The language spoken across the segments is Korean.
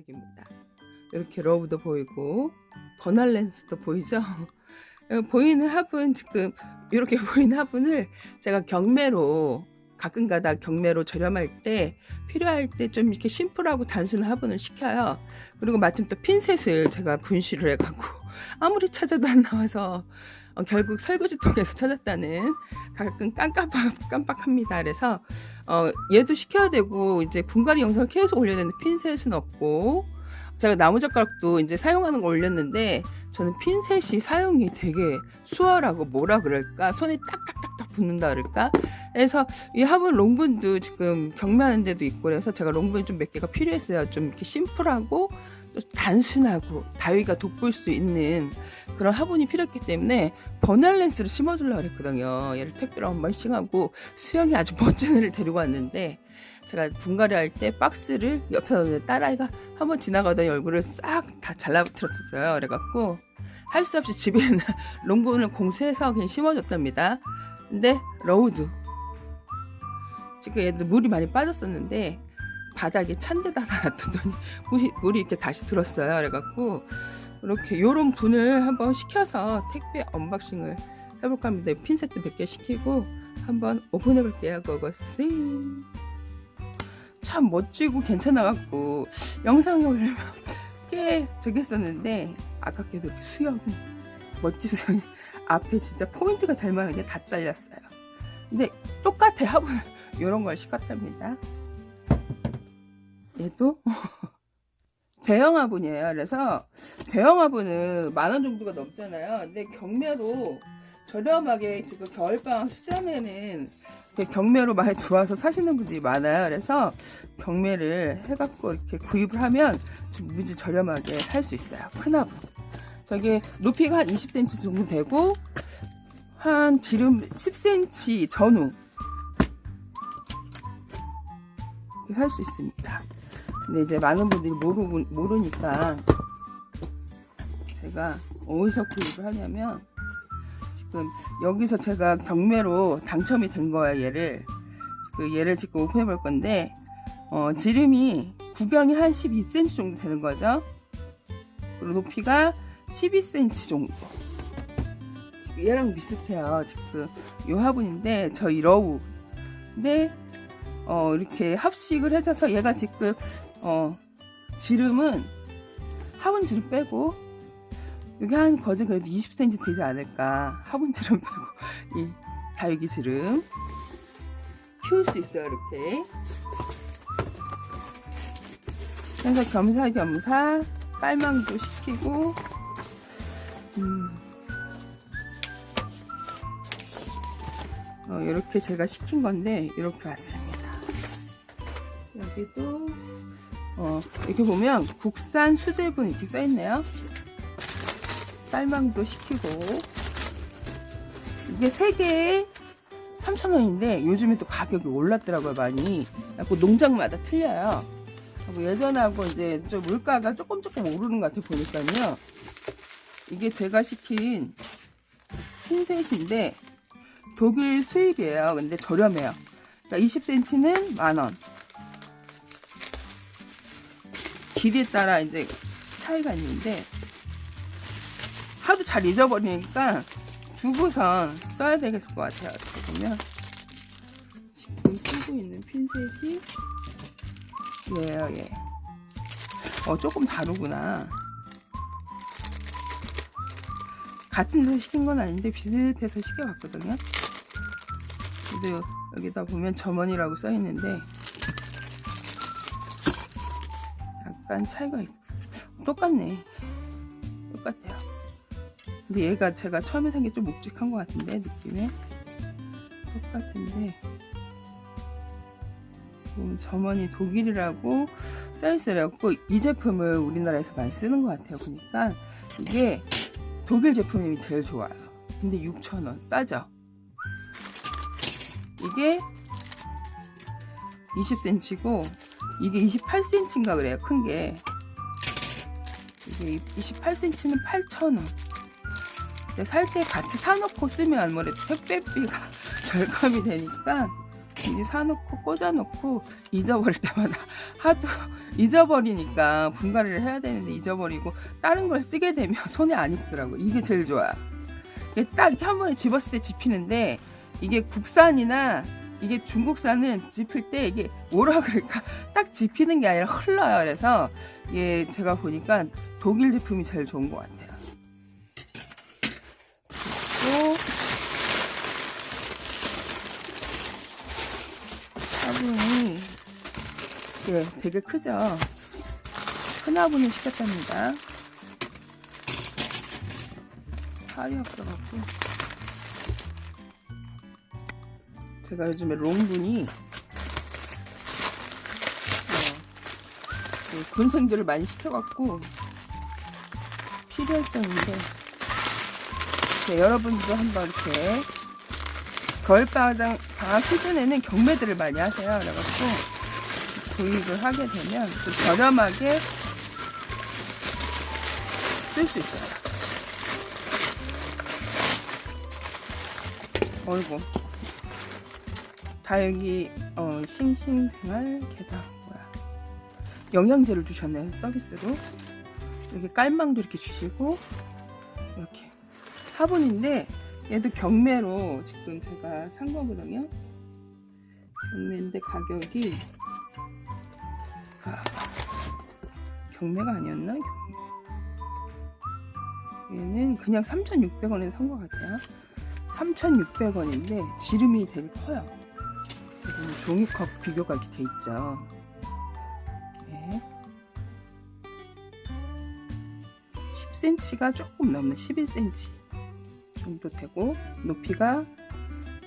색입니다. 이렇게 러브도 보이고 버날 렌스도 보이죠? 어, 보이는 화분 지금 이렇게 보이는 화분을 제가 경매로 가끔가다 경매로 저렴할 때 필요할 때 좀 이렇게 심플하고 단순한 화분을 시켜요. 그리고 마침 또 핀셋을 제가 분실을 해갖고 아무리 찾아도 안 나와서 어, 결국 설거지통에서 찾았다는 가끔 깜깜 깜빡합니다. 그래서 어, 얘도 시켜야 되고 이제 분갈이 영상을 계속 올려야 되는데 핀셋은 없고 제가 나무젓가락도 이제 사용하는 거 올렸는데 저는 핀셋이 사용이 되게 수월하고 뭐라 그럴까? 손에 딱딱딱딱 붙는다 그럴까? 그래서 이 화분 롱분도 지금 경매하는 데도 있고 그래서 제가 롱분이 좀몇 개가 필요했어요. 좀 이렇게 심플하고 또 단순하고 다위가 돋볼 수 있는 그런 화분이 필요했기 때문에 버날 렌스를 심어주려고 그랬거든요 얘를 택배로 한번 싱하고 수영이 아주 멋진 애를 데리고 왔는데 제가 분갈이 할 때 박스를 옆에 놓는 딸아이가 한 번 지나가더니 얼굴을 싹 다 잘라붙었어요. 그래갖고 할 수 없이 집에 있는 롱본을 공수해서 그냥 심어줬답니다. 근데 러우드 지금 얘들 물이 많이 빠졌었는데 바닥에 찬 데다 놔뒀더니 물이, 물이 이렇게 다시 들었어요. 그래갖고 이렇게 요런 분을 한번 시켜서 택배 언박싱을 해볼까 합니다. 핀셋도 몇 개 시키고 한번 오픈해볼게요. 그것은 참 멋지고 괜찮아갖고 영상에 올리면 꽤 저기 했었는데 아깝게도 이렇게 수영 멋진 수영이 앞에 진짜 포인트가 될 만한 게 다 잘렸어요. 근데 똑같아 화분 이런 걸 시켰답니다. 얘도 대형 화분이에요. 그래서 대형 화분은 만 원 정도가 넘잖아요. 근데 경매로 저렴하게 지금 겨울방학 시즌에는 경매로 많이 들어와서 사시는 분들이 많아요. 그래서 경매를 해갖고 이렇게 구입을 하면 좀 무지 저렴하게 살수 있어요. 큰 화분. 저게 높이가 한 20cm 정도 되고 한 지름 10cm 전후 살 수 있습니다. 근데 이제 많은 분들이 모르, 모르니까 제가 어디서 구입을 하냐면 지금 여기서 제가 경매로 당첨이 된 거예요 얘를. 그 얘를 지금 오픈해 볼 건데 어, 지름이 구경이 한 12cm 정도 되는 거죠? 그리고 높이가 12cm 정도. 지금 얘랑 비슷해요. 지금 요 화분인데 저희 러우. 근데 어, 이렇게 합식을 해줘서 얘가 지금 어, 지름은 화분 지름 빼고 여기 한 거진 그래도 20cm 되지 않을까. 화분 지름 빼고 이 다육이 지름 키울 수 있어요 이렇게. 그래서 겸사겸사 빨망도 시키고 음. 어, 이렇게 제가 시킨 건데 이렇게 왔습니다. 여기도 어, 이렇게 보면 국산 수제분 이렇게 써있네요. 쌀망도 시키고. 이게 3개에 3,000원인데 요즘에 또 가격이 올랐더라고요 많이. 농장마다 틀려요. 하고 예전하고 이제 좀 물가가 조금 조금 오르는 것 같아 보니까요. 이게 제가 시킨 흰셋인데 독일 수입이에요. 근데 저렴해요. 그러니까 20cm는 만원 길이에 따라 이제 차이가 있는데 하도 잘 잊어버리니까 두고선 써야 되겠을 것 같아요. 어떻게 보면 지금 쓰고 있는 핀셋이 얘예요, 얘. 어, 조금 다르구나. 같은 데서 시킨 건 아닌데 비슷해서 시켜봤거든요. 근데 여기다 보면 점원이라고 써있는데 약간 차이가 있... 똑같네. 똑같아요. 근데 얘가 제가 처음에 산 게 좀 묵직한 것 같은데 느낌에 똑같은데. 음, 점원이 독일이라고 써있으려고 이 제품을 우리나라에서 많이 쓰는 것 같아요 그러니까. 이게 독일 제품이 제일 좋아요. 근데 6,000원 싸죠? 이게 20cm고 이게 28cm인가 그래요 큰 게 이게 28cm는 8,000원 살 때 같이 사놓고 쓰면 아무래도 택배비가 절감이 되니까 이제 사놓고 꽂아놓고 잊어버릴 때마다 하도 잊어버리니까 분갈이를 해야 되는데 잊어버리고 다른 걸 쓰게 되면 손에 안 익더라고. 이게 제일 좋아. 이게 딱 한 번에 집었을 때 집히는데 이게 국산이나 이게 중국산은 집힐 때 이게 뭐라 그럴까 딱 집히는 게 아니라 흘러요. 그래서 이게 제가 보니까 독일 제품이 제일 좋은 것 같아요. 그리고 화분이 예, 되게 크죠. 큰 화분을 시켰답니다. 팔이 없어갖고 제가 요즘에 롱분이 어, 그 군생들을 많이 시켜갖고 필요했었는데 네, 여러분도 한번 이렇게 겨울방학 방학 시즌에는 경매들을 많이 하세요. 그래갖고 구입을 하게 되면 또 저렴하게 쓸 수 있어요. 어이구. 다육이 어, 싱싱생활 게다. 뭐야. 영양제를 주셨네 서비스로. 이렇게 깔망도 이렇게 주시고 이렇게. 화분인데 얘도 경매로 지금 제가 산 거거든요. 경매인데 가격이 아, 경매가 아니었나 경매. 얘는 그냥 3,600원에 산 것 같아요. 3,600원인데 지름이 되게 커요 그리고 종이컵 비교가 이렇게 돼 있죠. 이렇게 10cm가 조금 넘는 11cm 정도 되고 높이가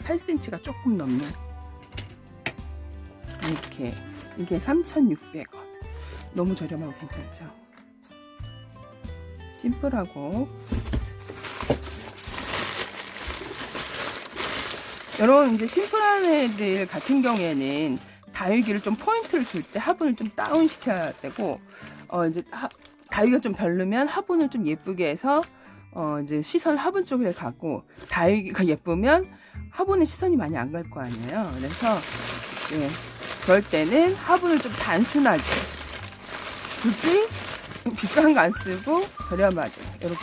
8cm가 조금 넘는 이렇게 이게 3,600원 너무 저렴하고 괜찮죠? 심플하고 여러분 이제 심플한 애들 같은 경우에는 다육이를 좀 포인트를 줄 때 화분을 좀 다운 시켜야 되고 어 이제 하, 다육이가 좀 별로면 화분을 좀 예쁘게 해서 어 이제 시선을 화분 쪽에 갖고 다육이가 예쁘면 화분에 시선이 많이 안 갈 거 아니에요. 그래서 예, 그럴 때는 화분을 좀 단순하게 굳이 비싼 거 안 쓰고 저렴하게 이렇게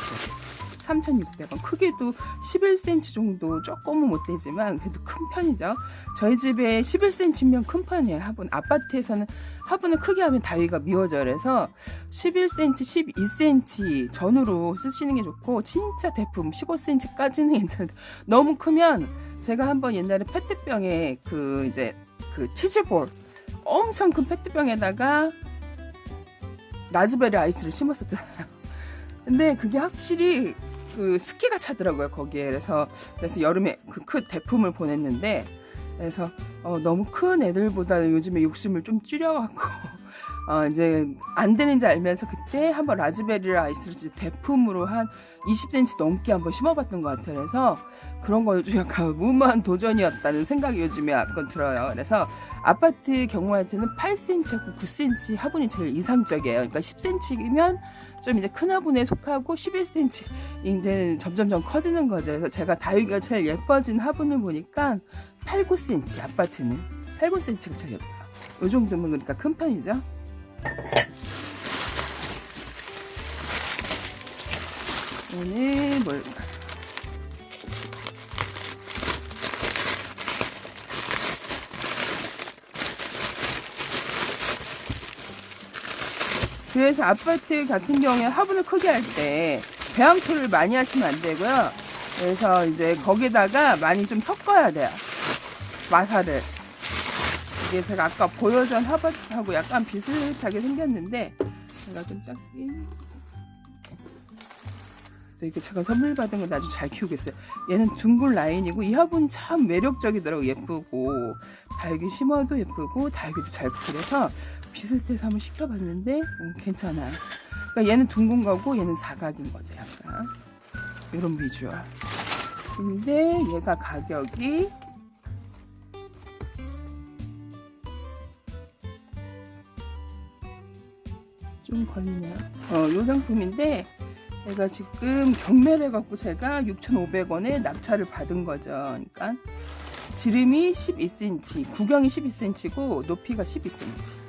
3,600원. 크기도 11cm 정도 조금은 못 되지만 그래도 큰 편이죠. 저희 집에 11cm면 큰 편이에요. 화분. 아파트에서는 화분을 크게 하면 다위가 미워져요. 그래서 11cm, 12cm 전후로 쓰시는 게 좋고 진짜 대품 15cm까지는 괜찮은데 너무 크면 제가 한번 옛날에 페트병에 그 이제 그 치즈볼 엄청 큰 페트병에다가 라즈베리 아이스를 심었었잖아요. 근데 그게 확실히 그 습기가 차더라고요 거기에. 그래서 그래서 여름에 그 큰 대품을 보냈는데 그래서 어, 너무 큰 애들보다 요즘에 욕심을 좀 줄여갖고 어, 이제 안 되는지 알면서 그때 한번 라즈베리 아이스를 대품으로 한 20cm 넘게 한번 심어봤던 것 같아요. 그래서 그런 거 약간 무모한 도전이었다는 생각이 요즘에 한번 들어요. 그래서 아파트 경우한테는 8cm하고 9cm 화분이 제일 이상적이에요. 그러니까 10cm면 좀 이제 큰 화분에 속하고 11cm 이제 점점점 커지는 거죠. 그래서 제가 다육이가 제일 예뻐진 화분을 보니까 8, 9cm 아파트는 8, 9cm가 제일 예뻐요. 이 정도면 그러니까 큰 편이죠. 오늘 뭘까? 그래서 아파트 같은 경우에 화분을 크게 할 때 배양토를 많이 하시면 안 되고요. 그래서 이제 거기다가 많이 좀 섞어야 돼요. 마사를. 이게 제가 아까 보여준 화분하고 약간 비슷하게 생겼는데 제가 좀 작게 이게 제가 선물 받은 건 아주 잘 키우겠어요. 얘는 둥글 라인이고 이 화분 참 매력적이더라고 예쁘고 다육이 심어도 예쁘고 다육이도 잘 그래서 비슷해서 한번 시켜봤는데 음, 괜찮아요. 그러니까 얘는 둥근 거고 얘는 사각인 거죠 약간 이런 비주얼. 근데 얘가 가격이 좀 걸리네요. 어, 요 상품인데 제가 지금 경매를 해갖고 제가 6,500원에 낙찰을 받은 거죠. 그러니까 지름이 12cm, 구경이 12cm고 높이가 12cm.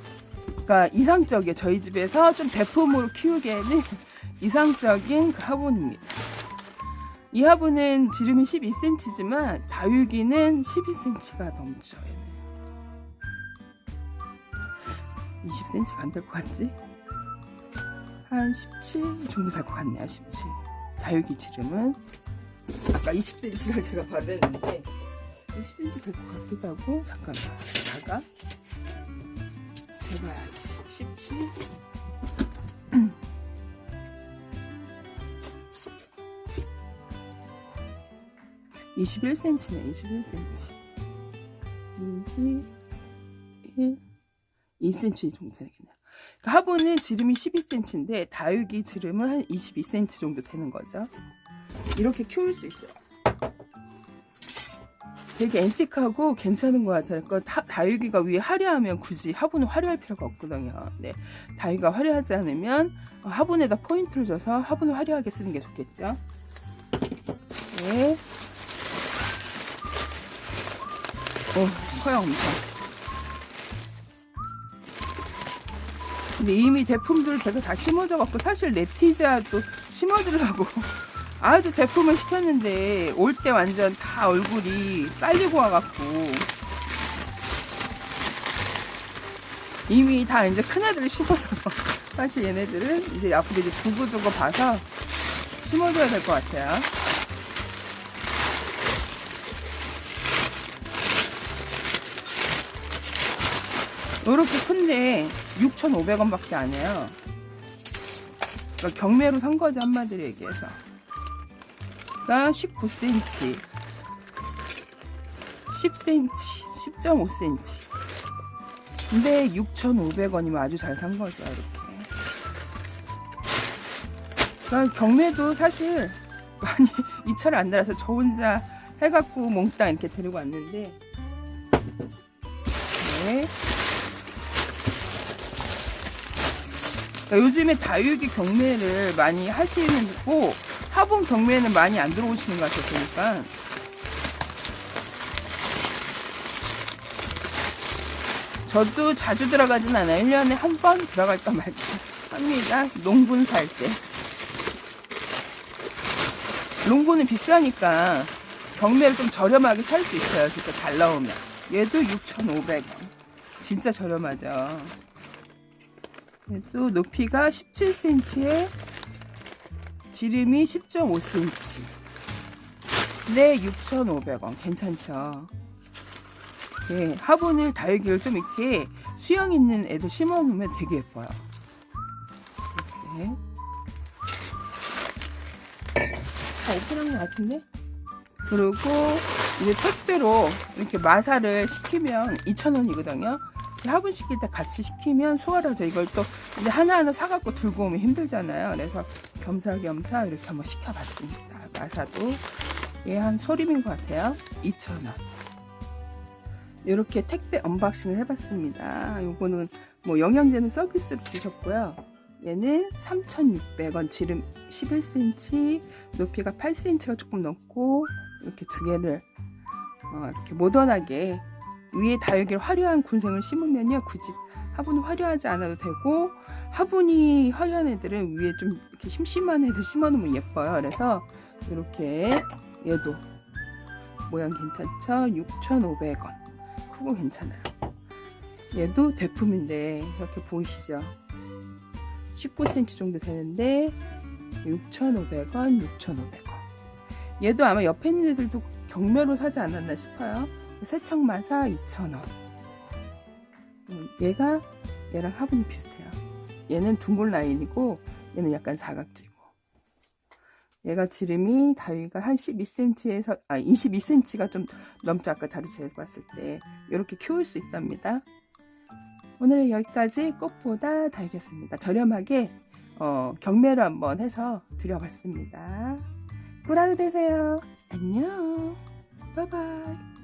그러니까 이상적이에요. 저희 집에서 좀 대품으로 키우기에는 이상적인 그 화분입니다. 이 화분은 지름이 12cm지만 다육이는 12cm가 넘죠. 얘는. 20cm가 안 될 것 같지? 한 17 정도 될 것 같네요. 17. 다육이 지름은 아까 20cm를 제가 바랬는데 20cm 될 것 같기도 하고 잠깐만 자가 재봐야지 17 21cm네 21cm 21 2cm 정도 그러니까 화분은 지름이 12cm인데 다육이 지름은 한 22cm 정도 되는 거죠 이렇게 키울 수 있어요 되게 앤틱하고 괜찮은 것 같아요. 그러니까 다, 다육이가 위에 화려하면 굳이 화분을 화려할 필요가 없거든요. 네, 다육이가 화려하지 않으면 어, 화분에다 포인트를 줘서 화분을 화려하게 쓰는 게 좋겠죠. 네. 오, 커요 엄청. 근데 이미 대품들 계속 다 심어져 갖고 사실 네티자도 심어주려고 아주 대품을 시켰는데 올 때 완전 다 얼굴이 잘리고 와갖고 이미 다 이제 큰 애들을 심어서 사실 얘네들은 이제 앞으로 이제 두고두고 봐서 심어줘야 될 것 같아요. 이렇게 큰데 6,500원밖에 안 해요. 그러니까 경매로 산 거죠 한마디로 얘기해서. 가 19cm, 10cm, 10.5cm. 근데 6,500원이면 아주 잘 산 거죠, 이렇게. 그러니까 경매도 사실 많이 이철을 안 달아서 저 혼자 해갖고 몽땅 이렇게 데리고 왔는데, 네. 그러니까 요즘에 다육이 경매를 많이 하시고 화분 경매에는 많이 안 들어오시는 것 같아요 보니까. 저도 자주 들어가진 않아요. 1년에 한 번 들어갈까 말까 합니다. 농분 살 때. 농구는 비싸니까 경매를 좀 저렴하게 살 수 있어요. 진짜 잘 나오면. 얘도 6,500원. 진짜 저렴하죠 얘도 높이가 17cm에 지름이 10.5cm. 네, 6,500원. 괜찮죠? 예, 화분을 다육이를 좀 이렇게 수영 있는 애들 심어 놓으면 되게 예뻐요. 이렇게. 다 오픈한 것 같은데? 그리고 이제 택배로 이렇게 마사를 시키면 2,000원이거든요. 화분 시킬 때 같이 시키면 수월하죠. 이걸 또 이제 하나하나 사갖고 들고 오면 힘들잖아요. 그래서 겸사겸사 이렇게 한번 시켜봤습니다. 마사도 얘 한 소림인 것 같아요. 2,000원. 이렇게 택배 언박싱을 해봤습니다. 요거는 뭐 영양제는 서비스로 주셨고요. 얘는 3,600원, 지름 11cm, 높이가 8cm가 조금 넘고 이렇게 두 개를 어, 이렇게 모던하게 위에 다육이를 화려한 군생을 심으면요 굳이 화분이 화려하지 않아도 되고 화분이 화려한 애들은 위에 좀 이렇게 심심한 애들 심어놓으면 예뻐요. 그래서 이렇게 얘도 모양 괜찮죠? 6,500원. 크고 괜찮아요. 얘도 대품인데 이렇게 보이시죠? 19cm 정도 되는데 6,500원 6,500원. 얘도 아마 옆에 있는 애들도 경매로 사지 않았나 싶어요 세척마사 2,000원. 음, 얘가 얘랑 화분이 비슷해요. 얘는 둥글 라인이고 얘는 약간 사각지고. 얘가 지름이 다위가 한 12cm에서 아 22cm가 좀 넘죠. 아까 자리 재봤을 때 이렇게 키울 수 있답니다. 오늘은 여기까지 꽃보다 달겠습니다. 저렴하게 어, 경매로 한번 해서 드려봤습니다. 꿀하루 되세요. 안녕. 바이바이.